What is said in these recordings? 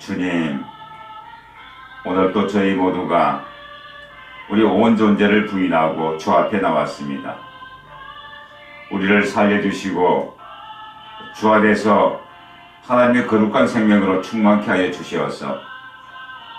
주님, 오늘 또 저희 모두가 우리 온 존재를 부인하고 주 앞에 나왔습니다. 우리를 살려주시고 주 안에서 하나님의 거룩한 생명으로 충만케 하여 주시어서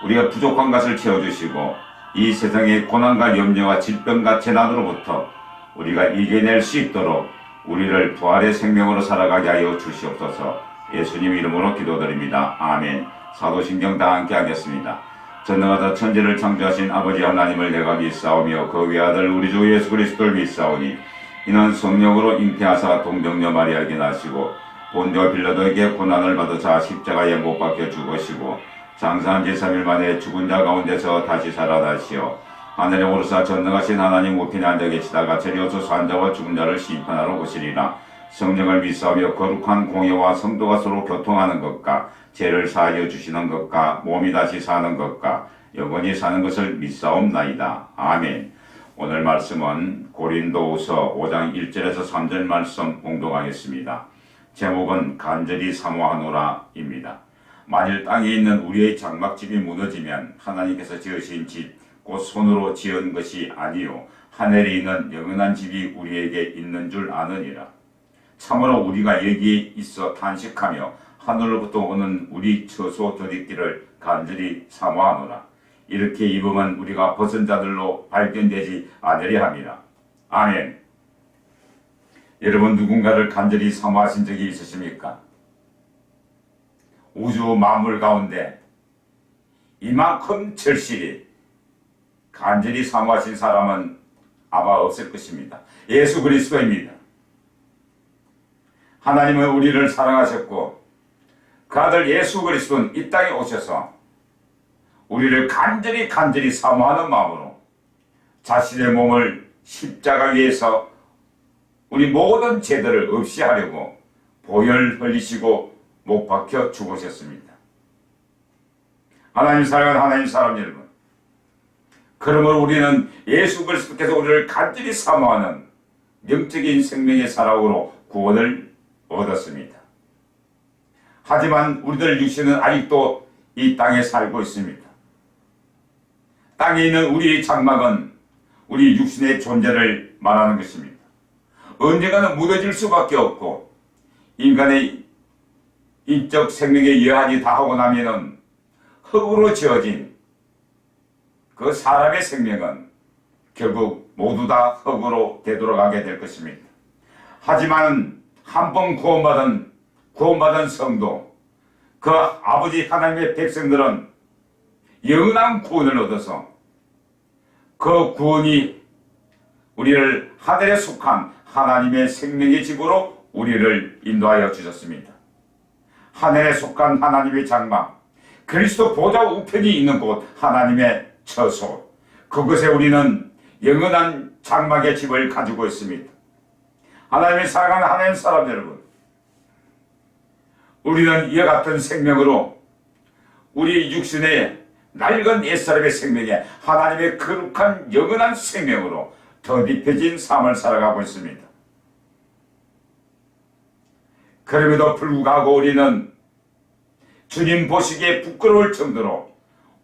우리가 부족한 것을 채워주시고 이 세상의 고난과 염려와 질병과 재난으로부터 우리가 이겨낼 수 있도록 우리를 부활의 생명으로 살아가게 하여 주시옵소서 예수님 이름으로 기도드립니다. 아멘 사도신경 다 함께 하겠습니다. 전능하다 천지를 창조하신 아버지 하나님을 내가 믿사오며 그 외아들 우리 주 예수 그리스도를 믿사오니 이는 성령으로 잉태하사 동정녀 마리아에게 나시고 본저 빌라도에게 고난을 받으사 십자가에 못 박혀 죽으시고 장사한 지 3일 만에 죽은 자 가운데서 다시 살아나시어 하늘에 오르사 전능하신 하나님 우편에 앉아 계시다가 저리어서 산자와 죽은 자를 심판하러 오시리라 성령을 믿사오며 거룩한 공예와 성도가 서로 교통하는 것과 죄를 사하여 주시는 것과 몸이 다시 사는 것과 영원히 사는 것을 믿사옵나이다. 아멘. 오늘 말씀은 고린도후서 5장 1절에서 3절 말씀 공동하겠습니다. 제목은 간절히 사모하노라입니다. 만일 땅에 있는 우리의 장막집이 무너지면 하나님께서 지으신 집, 곧 손으로 지은 것이 아니요 하늘에 있는 영원한 집이 우리에게 있는 줄 아느니라. 참으로 우리가 여기에 있어 탄식하며 하늘로부터 오는 우리 처소 조직기를 간절히 사모하노라. 이렇게 입으면 우리가 벗은 자들로 발견되지 않으려 함이라. 아멘. 여러분 누군가를 간절히 사모하신 적이 있으십니까? 우주 만물 가운데 이만큼 절실히 간절히 사모하신 사람은 아마 없을 것입니다. 예수 그리스도입니다. 하나님은 우리를 사랑하셨고 그 아들 예수 그리스도는 이 땅에 오셔서 우리를 간절히 간절히 사모하는 마음으로 자신의 몸을 십자가 위에서 우리 모든 죄들을 없이 하려고 보혈 흘리시고 못 박혀 죽으셨습니다. 하나님 사랑하는 하나님 사람 여러분. 그러므로 우리는 예수 그리스도께서 우리를 간절히 사모하는 영적인 생명의 사랑으로 구원을 얻었습니다. 하지만 우리들 육신은 아직도 이 땅에 살고 있습니다. 땅에 있는 우리의 장막은 우리 육신의 존재를 말하는 것입니다. 언젠가는 무뎌질 수밖에 없고 인간의 인적 생명의 여한이 다 하고 나면은 흙으로 지어진 그 사람의 생명은 결국 모두 다 흙으로 되돌아가게 될 것입니다. 하지만 한 번 구원받은 구원받은 성도 그 아버지 하나님의 백성들은 영원한 구원을 얻어서 그 구원이 우리를 하늘에 속한 하나님의 생명의 집으로 우리를 인도하여 주셨습니다. 하늘에 속한 하나님의 장막, 그리스도 보좌 우편이 있는 곳 하나님의 처소, 그곳에 우리는 영원한 장막의 집을 가지고 있습니다. 하나님의 사랑하는 하나님 사람 여러분, 우리는 이와 같은 생명으로 우리 육신의 낡은 옛사람의 생명에 하나님의 거룩한 영원한 생명으로 더 깊어진 삶을 살아가고 있습니다. 그럼에도 불구하고 우리는 주님 보시기에 부끄러울 정도로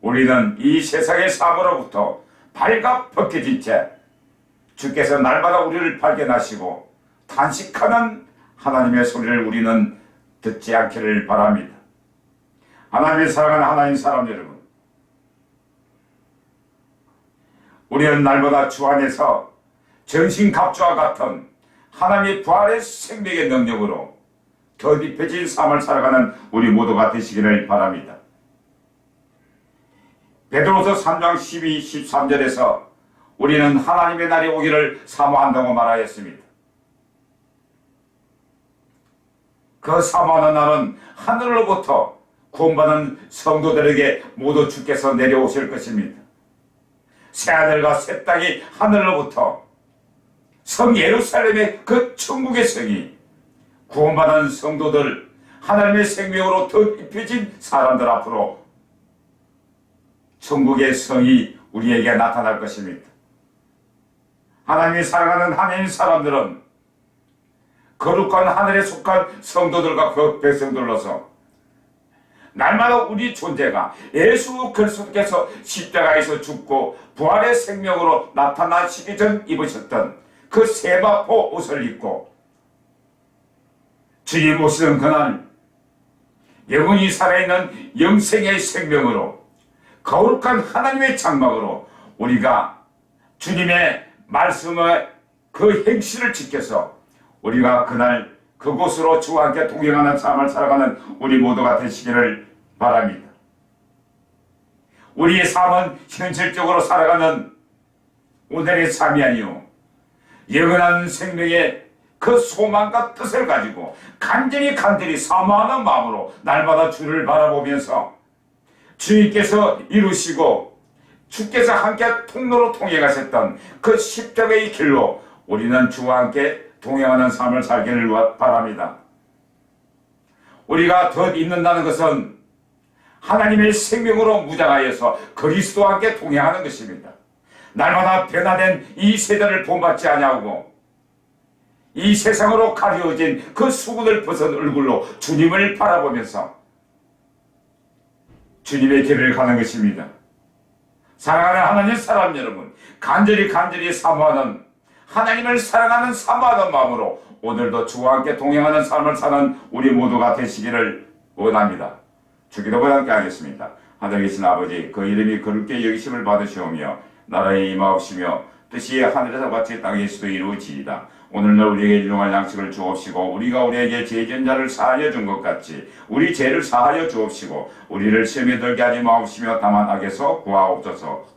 우리는 이 세상의 삶으로부터 발가 벗겨진 채 주께서 날마다 우리를 발견하시고 탄식하는 하나님의 소리를 우리는 듣지 않기를 바랍니다. 하나님의 사랑하는 하나님 사람 여러분, 우리는 날마다 주 안에서 전신갑주와 같은 하나님의 부활의 생명의 능력으로 더 깊어진 삶을 살아가는 우리 모두가 되시기를 바랍니다. 베드로서 3장 12, 13절에서 우리는 하나님의 날이 오기를 사모한다고 말하였습니다. 그 사모하는 날은 하늘로부터 구원받은 성도들에게 모두 주께서 내려오실 것입니다. 새하늘과 새 땅이 하늘로부터 성 예루살렘의 그 천국의 성이 구원받은 성도들 하나님의 생명으로 더 입혀진 사람들 앞으로 천국의 성이 우리에게 나타날 것입니다. 하나님이 사랑하는 하나님 사람들은 거룩한 하늘에 속한 성도들과 그 백성들로서 날마다 우리 존재가 예수 그리스도께서 십자가에서 죽고 부활의 생명으로 나타나시기 전 입으셨던 그 세마포 옷을 입고 주님 오시던 그날 영원히 살아있는 영생의 생명으로 거룩한 하나님의 장막으로 우리가 주님의 말씀의 그 행실을 지켜서 우리가 그날 그곳으로 주와 함께 동행하는 삶을 살아가는 우리 모두가 되시기를 바랍니다. 우리의 삶은 현실적으로 살아가는 오늘의 삶이 아니요 영원한 생명의 그 소망과 뜻을 가지고 간절히 간절히 사모하는 마음으로 날마다 주를 바라보면서 주님께서 이루시고 주께서 함께 통로로 통행하셨던 그 십자가의 길로 우리는 주와 함께 동행하는 삶을 살기를 바랍니다. 우리가 더 있는다는 것은 하나님의 생명으로 무장하여서 그리스도와 함께 동행하는 것입니다. 날마다 변화된 이 세대를 본받지 아니하고 이 세상으로 가려진 그 수군을 벗은 얼굴로 주님을 바라보면서 주님의 길을 가는 것입니다. 사랑하는 하나님 사람 여러분, 간절히 간절히 사모하는 하나님을 사랑하는 사모하는 마음으로 오늘도 주와 함께 동행하는 삶을 사는 우리 모두가 되시기를 원합니다. 주기도와 함께 하겠습니다. 하늘에 계신 아버지, 그 이름이 그렇게 여기심을 받으시오며 나라에 임하옵시며 뜻이 하늘에서 같이 땅에서도 이루어지이다. 오늘날 우리에게 일용할 양식을 주옵시고 우리가 우리에게 죄전자를 사하여 준 것 같이 우리 죄를 사하여 주옵시고 우리를 시험에 들게 하지 마옵시며 다만 악에서 구하옵소서.